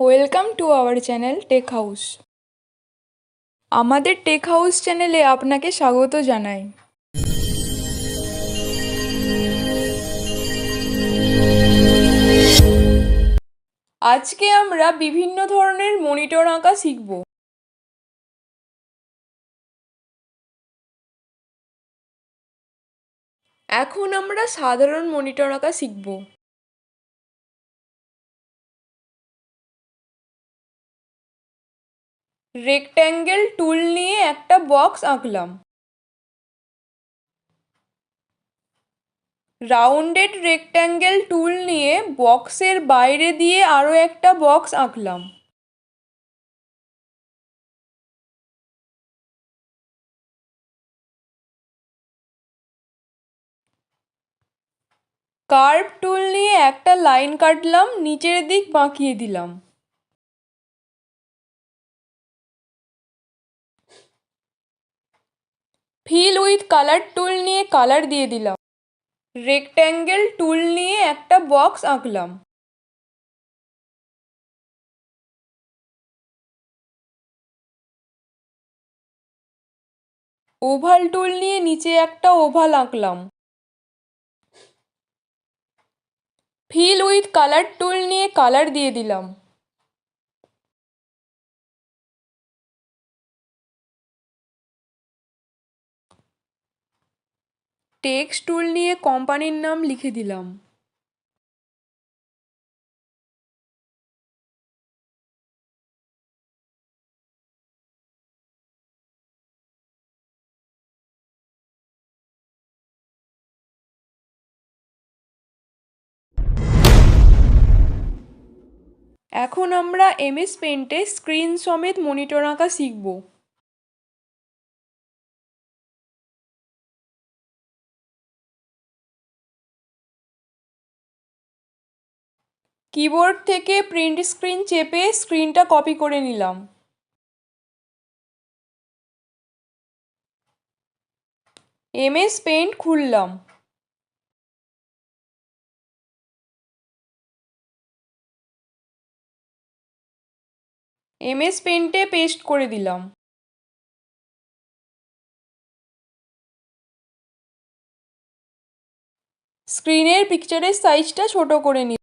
Welcome to our channel tech house আমাদের take house চ্যানেলে আপনাকে স্বাগত জানাই। আজকে আমরা বিভিন্ন ধরনের মনিটর আঁকা শিখব। এখন আমরা সাধারণ মনিটর আঁকা শিখব। রেক্ট্যাঙ্গেল টুল নিয়ে একটা বক্স আঁকলাম। রাউন্ডেড রেক্ট্যাঙ্গেল টুল নিয়ে বক্সের বাইরে দিয়ে আরও একটা বক্স আঁকলাম। কার্ভ টুল নিয়ে একটা লাইন কাটলাম, নিচের দিক বাঁকিয়ে দিলাম। ফিল উইথ কালার টুল নিয়ে কালার দিয়ে দিলাম। রেক্ট্যাঙ্গেল টুল নিয়ে একটা বক্স আঁকলাম। ওভাল টুল নিয়ে নিচে একটা ওভাল আঁকলাম। ফিল উইথ কালার টুল নিয়ে কালার দিয়ে দিলাম। টেক্সট টুল নিয়ে কোম্পানির নাম লিখে দিলাম। এখন আমরা এমএস পেন্টে স্ক্রিন সমেত মনিটর আঁকা শিখব। কিবোর্ড থেকে প্রিন্ট স্ক্রিন চেপে স্ক্রিনটা কপি করে নিলাম। এমএস পেন্ট খুললাম। এমএস পেন্টে পেস্ট করে দিলাম। স্ক্রিনের পিকচারের সাইজটা ছোট করে নিলাম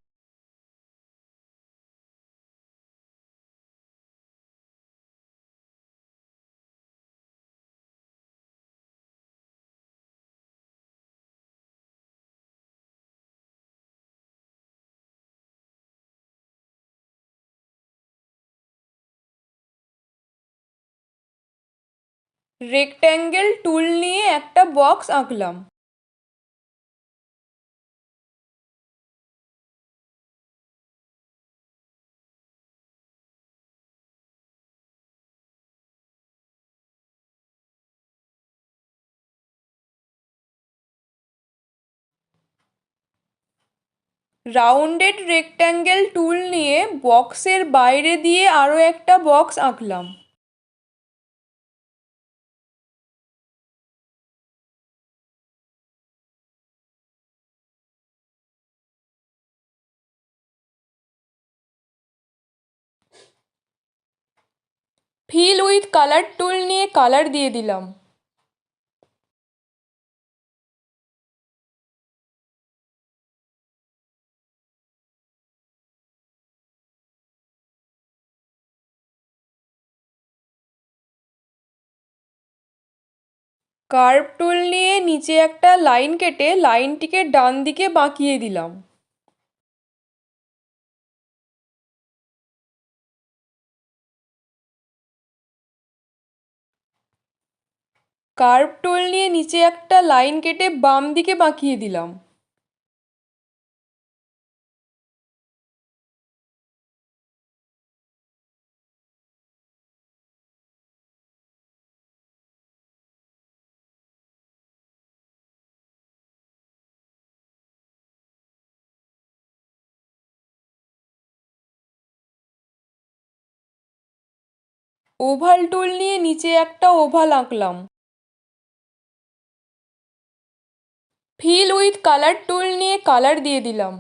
রেক্ট্যাঙ্গেল টুল নিয়ে একটা বক্স আঁকলাম। রাউন্ডেড রেক্ট্যাঙ্গেল টুল নিয়ে বক্সের বাইরে দিয়ে আরও একটা বক্স আঁকলাম। ফিল উইথ কালার টুল নিয়ে কালার দিয়ে দিলাম। কার্ভ টুল নিয়ে নিচে একটা লাইন কেটে লাইনটিকে ডান দিকে বাঁকিয়ে দিলাম। কার্ভ টোল নিয়ে নিচে একটা লাইন কেটে বাম দিকে বাঁকিয়ে দিলাম। ওভাল টুল নিয়ে নিচে একটা ওভাল আঁকলাম। ফিল উইথ কালার টুল নিয়ে কালার দিয়ে দিলাম।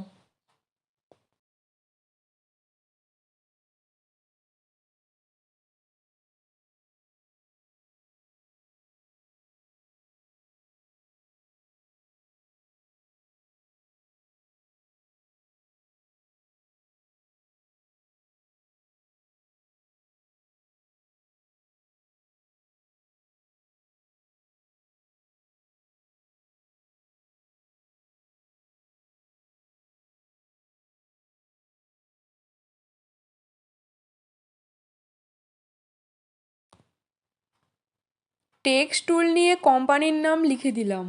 টেক্সট টুল নিয়ে কোম্পানির নাম লিখে দিলাম।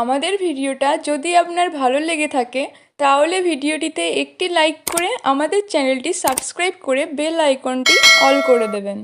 আমাদের ভিডিওটা যদি আপনার ভালো লেগে থাকে, তাহলে ভিডিওটিতে একটি লাইক করে আমাদের চ্যানেলটি সাবস্ক্রাইব করে বেল আইকনটি অল করে দেবেন।